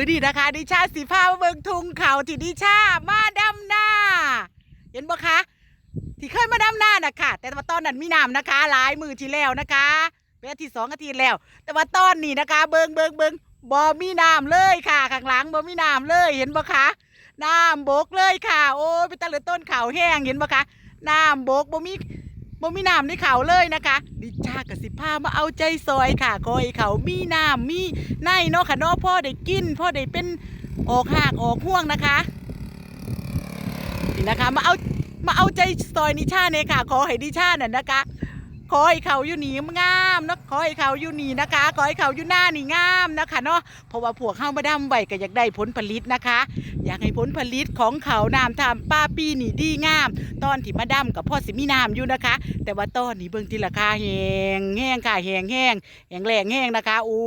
พื้นที่นะคะ ดิชาสีผ้ามาเบิงทุงเขาที่ดิชามาดำหน้า เห็นบ่คะที่เคยมาดำหน้านะคะแต่ว่าตอนนั้นมีน้ำนะคะ หลายมือที่แล้วนะคะเป็นอาทิตย์สองอาทิตย์แล้ว แต่ว่าตอนนี้นะคะ เบิงเบิงเบิงบ่มีน้ำเลยค่ะข้างหลังบ่มีน้ำเลยเห็นบ่คะน้ำบกเลยค่ะ โอ้ยเป็นตะเหลือต้นเขาแห้งเห็นบ่คะน้ำบกบ่มี บ่มีน้ำในเขาเลยนะคะ ดิชากับสิพามาเอาใจซอยค่ะคอยเขามีน้ำมีในเนาะค่ะเนาะพ่อได้กินพ่อได้เป็นออกหากออกห่วงนะคะนี่นะคะมาเอามาเอาใจซอยนิชาเนี่ยค่ะ ขอให้ดิชาน่ะนะคะ ขอให้เขาอยู่หนีงามนะขอให้เขาอยู่หนีนะคะ ขอให้เขาอยู่หน้านี่งามนะคะเนาะเพราะว่าพวเข้ามาดำไว้ก็อยากได้ผลผลิตนะคะ อยากให้ผลผลิตของเขาน้ำทำป้าปีหนีดีงาม ตอนที่มาดำกับพ่อสิมีน้ำอยู่นะคะ แต่ว่าตอนนี้เบิ่งที่ราคาแหงแห้งค่ะแหงแห้งแหงแรงแห้งนะคะโอ้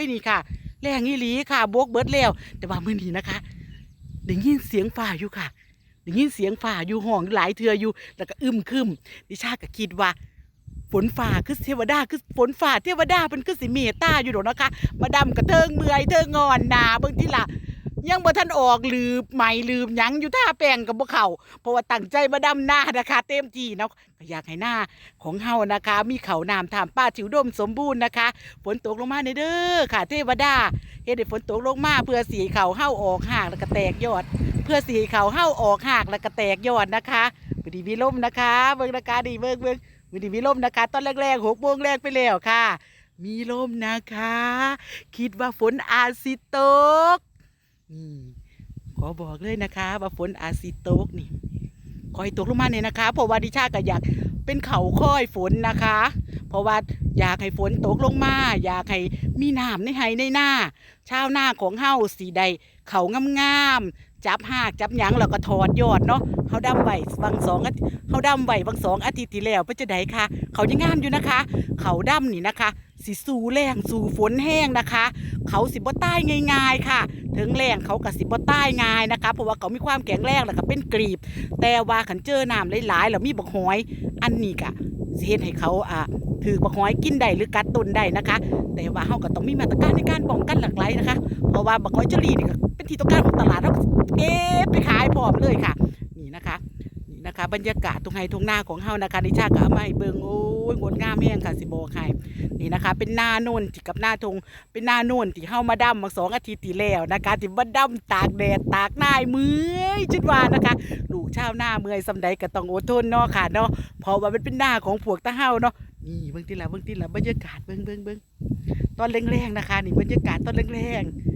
ยนี่ค่ะแรงอีหลีค่ะบวกเบิดแล้วแต่ว่ามื้อนี้นะคะได้ยินเสียงฝ่าอยู่ค่ะได้ยินเสียงฝ่าอยู่ห้องหลายเทืออยู่แล้วก็อึมครึมดิชาก็คิดว่า ฝนฝ่าคือเทวดาคือฝนฝ่าเทวดาเป็นคือสิเมตตาอยู่ดอกนะคะ มาดำกระเทิงเมื่อยเทิงงอนหนาเบิ่งที่ละยังบ่ทันออกลืมใหม่ลืมยังอยู่ท่าแปลงกับบ่เข้าเพราะว่าตั้งใจมาดำหน้านะคะ เต็มที่เนาะก็อยากให้หน้าของเฮานะคะ มีเขาน้ำถามป้าถิวดมสมบูรณ์นะคะฝนตกลงมาในเด้อค่ะ เทวดาเฮ็ดให้ฝนตกลงมาเพื่อสีเขาเฮาออกหากแล้วก็แตกยอด เพื่อสีเขาเฮาออกหากแล้วก็แตกยอดนะคะพอดีมีลมนะคะ เบิ่งนะคะดีเบิ่งเบิ่ง วันนี้มีลมนะคะ ตอนแรกๆหกโมงแรกไปแล้วค่ะ มีลมนะคะ คิดว่าฝนอาจสิตกนี่ขอบอกเลยนะคะ ว่าฝนอาจสิตกนี่คอยตกลงมาเนี่ยนะคะเพราะว่าดิชาก็อยากเป็นเขาค่อยฝนนะคะ เพราะว่าอยากให้ฝนตกลงมา อยากให้มีน้ำในไห้ในหน้าชาวนาของเฮาสีใดเขางามๆ จับหากจับหยังแล้วก็ถอดยอดเนาะเขาดำไว้บางสองเขาดำไว้บางสองอาทิตย์ที่แล้วเพื่อจะได้ค่ะ เขายังงามอยู่นะคะ เขาดำนี่นะคะสิสู่แรงสู่ฝนแห้งนะคะ เขาสิบ่ใต้ง่าย ๆ ค่ะ ถึงแรงเขากับสิบ่ใต้ง่ายนะคะ เพราะว่าเขามีความแข็งแรงแล้วก็เป็นกรีบ แต่ว่าขันเจอน้ำหลายๆแล้วมีบักหอย อันนี้กะเฮ็ดให้เขาอะถือบักหอยกินได้หรือกัดตุนได้นะคะ แต่ว่าเฮาก็ต้องมีมาตรการในการป้องกันหลากหลายนะคะ เพราะว่าบักหอยเจอรี่นี่ก็ ที่ต้องการของตลาดเราก็เก็บไปขายพร้อมเลยค่ะ นี่นะคะนี่นะคะ บรรยากาศตรงไฮตรงหน้าของเฮานะคะดิชาก็เอามาให้เบิงโอ้ยงดงามแห้งค่ะสิบอกให้นี่นะคะ เป็นหน้าโน่นที่กับหน้าทงเป็นหน้าโน่นที่เฮามาดำมาสองอาทิตย์ที่แล้วนะคะที่มาดำตากแดดตากหน้าเมื่อยจุดว่านะคะลูกชาวหน้าเมื่อยสำใดก็ต้องอดทนเนาะค่ะเนาะเพราะว่ามันเป็นหน้าของพวกตาเฮาเนาะนี่เบิ่งทีละเบิ่งทีละบรรยากาศเบิ่งเบิ่งเบิ่งตอนแรงๆนะคะ นี่บรรยากาศตอนแรงๆ